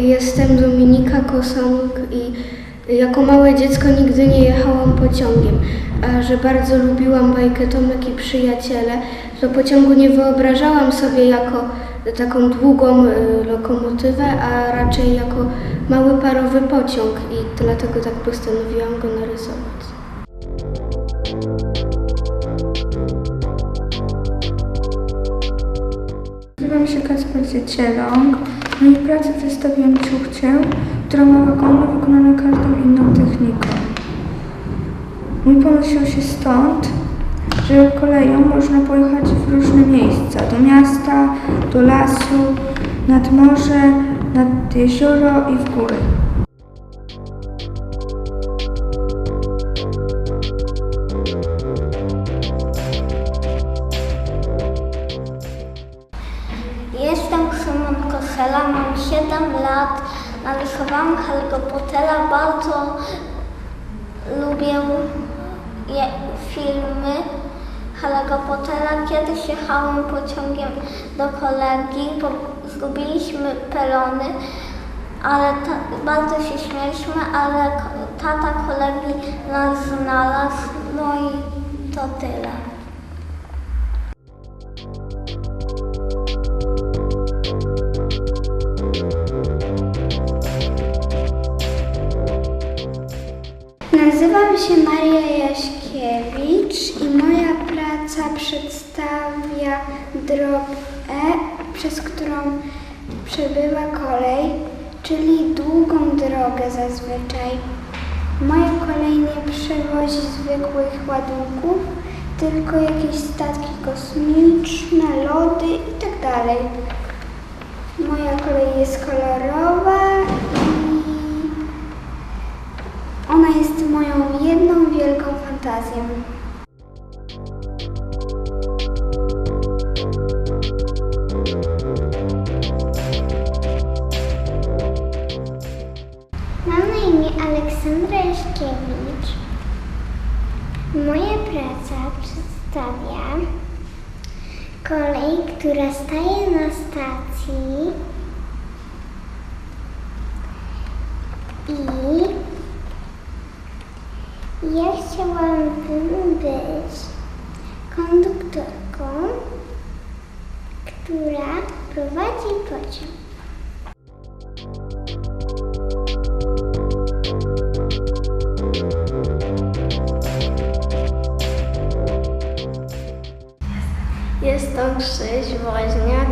Jestem Dominika Kosąg i jako małe dziecko nigdy nie jechałam pociągiem, a że bardzo lubiłam bajkę Tomek i przyjaciele, to pociągu nie wyobrażałam sobie jako taką długą y, lokomotywę, a raczej jako mały parowy pociąg i dlatego tak postanowiłam go narysować. Nazywam się Kacper Cieląg. W mojej pracy przedstawiam ciuchcię, która ma wagony wykonane każdą inną techniką. Mój pomysł się stąd, że koleją można pojechać w różne miejsca. Do miasta, do lasu, nad morze, nad jezioro i w góry. Lat. Narysowałam Harry'ego Pottera. Bardzo lubię filmy Harry'ego Pottera. Kiedyś jechałam pociągiem do kolegi, bo zgubiliśmy pelony, ale bardzo się śmialiśmy, ale tata kolegi nas znalazł, no i to tyle. Nazywam się Maria Jaśkiewicz i moja praca przedstawia drog E, przez którą przebywa kolej, czyli długą drogę zazwyczaj. Moja kolej nie przewozi zwykłych ładunków, tylko jakieś statki kosmiczne, lody itd. Moja kolej jest kolorowa Jaśkiewicz. Moja praca przedstawia kolej, która staje na stacji i ja chciałabym być konduktorką, która prowadzi pociąg. Jestem Krzyś Woźniak.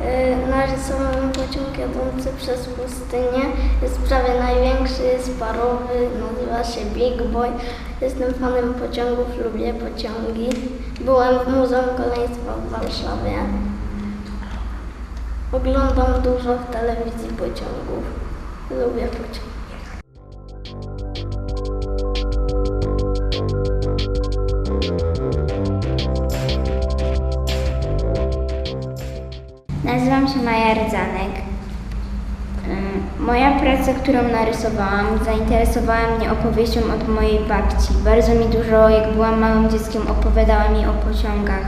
Yy, Narysowałem pociąg jadący przez pustynię. Jest prawie największy, jest parowy, nazywa się Big Boy. Jestem fanem pociągów, lubię pociągi. Byłem w Muzeum Kolejnictwa w Warszawie. Oglądam dużo w telewizji pociągów. Lubię pociągi. Maja Rdzanek. Ym, Moja praca, którą narysowałam, zainteresowała mnie opowieścią od mojej babci. Bardzo mi dużo, jak byłam małym dzieckiem, opowiadała mi o pociągach.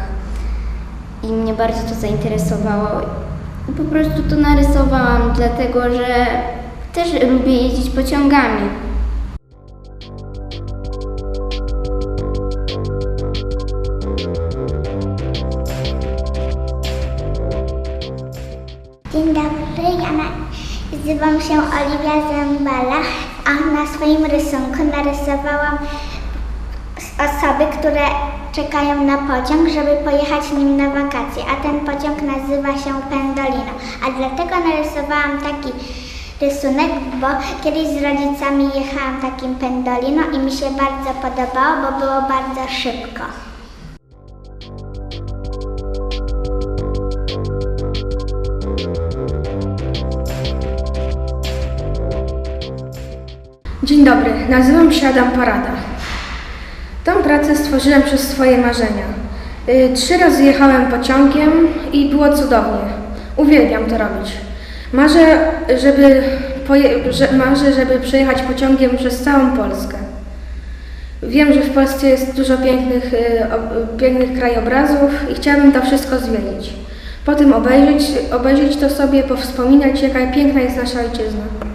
I mnie bardzo to zainteresowało. Po prostu to narysowałam, dlatego że też lubię jeździć pociągami. Nazywam się Oliwia Zembala, a na swoim rysunku narysowałam osoby, które czekają na pociąg, żeby pojechać nim na wakacje, a ten pociąg nazywa się Pendolino. A dlatego narysowałam taki rysunek, bo kiedyś z rodzicami jechałam takim Pendolino i mi się bardzo podobało, bo było bardzo szybko. Dzień dobry, nazywam się Adam Parada. Tą pracę stworzyłem przez swoje marzenia. Y, Trzy razy jechałem pociągiem i było cudownie. Uwielbiam to robić. Marzę, żeby, marzę, żeby przejechać pociągiem przez całą Polskę. Wiem, że w Polsce jest dużo pięknych, y, pięknych krajobrazów i chciałabym to wszystko zwiedzić. Potem obejrzeć, obejrzeć to sobie, powspominać, jaka piękna jest nasza ojczyzna.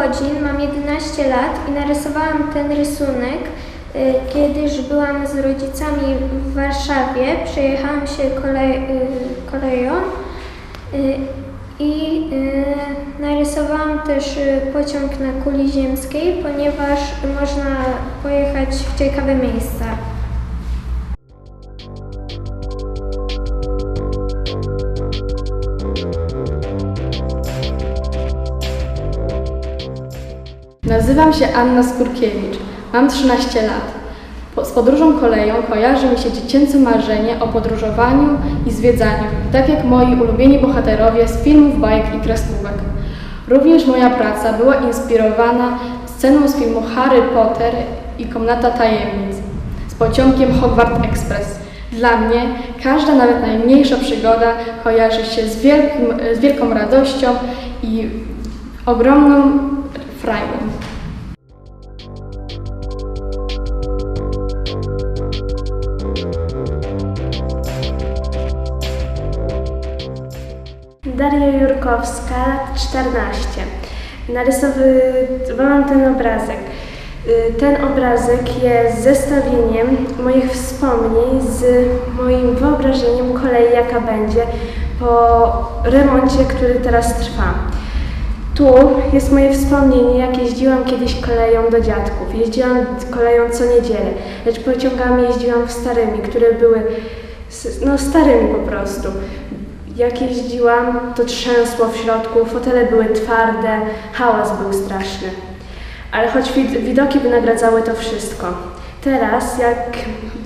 Łobodzin, mam 11 lat i narysowałam ten rysunek, y, kiedyż byłam z rodzicami w Warszawie. Przejechałam się kolej, y, koleją y, i narysowałam też pociąg na kuli ziemskiej, ponieważ można pojechać w ciekawe miejsca. Nazywam się Anna Skurkiewicz. Mam 13 lat. Z podróżą koleją kojarzy mi się dziecięce marzenie o podróżowaniu i zwiedzaniu, tak jak moi ulubieni bohaterowie z filmów, bajek i kreskówek. Również moja praca była inspirowana sceną z filmu Harry Potter i Komnata Tajemnic z pociągiem Hogwarts Express. Dla mnie każda, nawet najmniejsza przygoda kojarzy się z, wielkim, z wielką radością i ogromną frajdą. Lat 14. Narysowałam ten obrazek. Y, Ten obrazek jest zestawieniem moich wspomnień z moim wyobrażeniem kolei, jaka będzie po remoncie, który teraz trwa. Tu jest moje wspomnienie, jak jeździłam kiedyś koleją do dziadków. Jeździłam koleją co niedzielę, lecz pociągami jeździłam starymi, które były no, starymi po prostu. Jak jeździłam, to trzęsło w środku, fotele były twarde, hałas był straszny. Ale choć wid- widoki wynagradzały to wszystko. Teraz, jak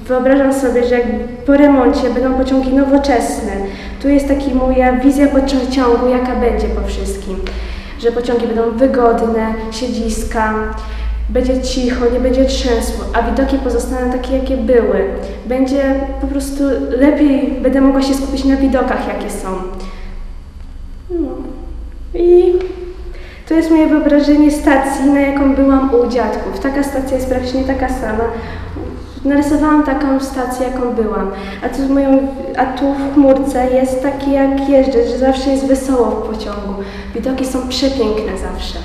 wyobrażam sobie, że jak po remoncie będą pociągi nowoczesne, tu jest taki moja wizja pociągu, jaka będzie po wszystkim. Że pociągi będą wygodne, siedziska, będzie cicho, nie będzie trzęsło, a widoki pozostaną takie, jakie były. Będzie po prostu lepiej, będę mogła się skupić na widokach, jakie są. No. I to jest moje wyobrażenie stacji, na jaką byłam u dziadków. Taka stacja jest praktycznie taka sama. Narysowałam taką stację, jaką byłam. A tu, moją, a tu w chmurce jest takie, jak jeżdżę, że zawsze jest wesoło w pociągu. Widoki są przepiękne zawsze.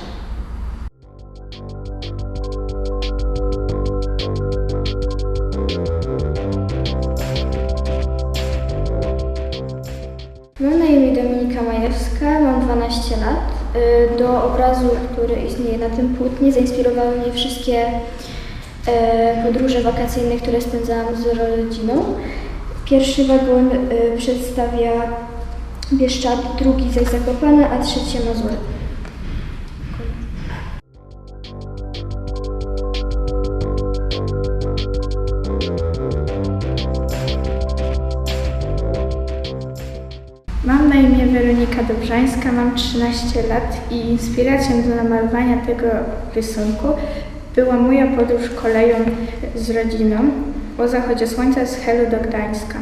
15 lat. Y, do obrazu, który istnieje na tym płótnie, zainspirowały mnie wszystkie e, podróże wakacyjne, które spędzałam z rodziną. Pierwszy wagon y, przedstawia Bieszczad, drugi zaś Zakopane, a trzeci Mazury. Dobrzańska, mam 13 lat i inspiracją do namalowania tego rysunku była moja podróż koleją z rodziną po zachodzie słońca z Helu do Gdańska.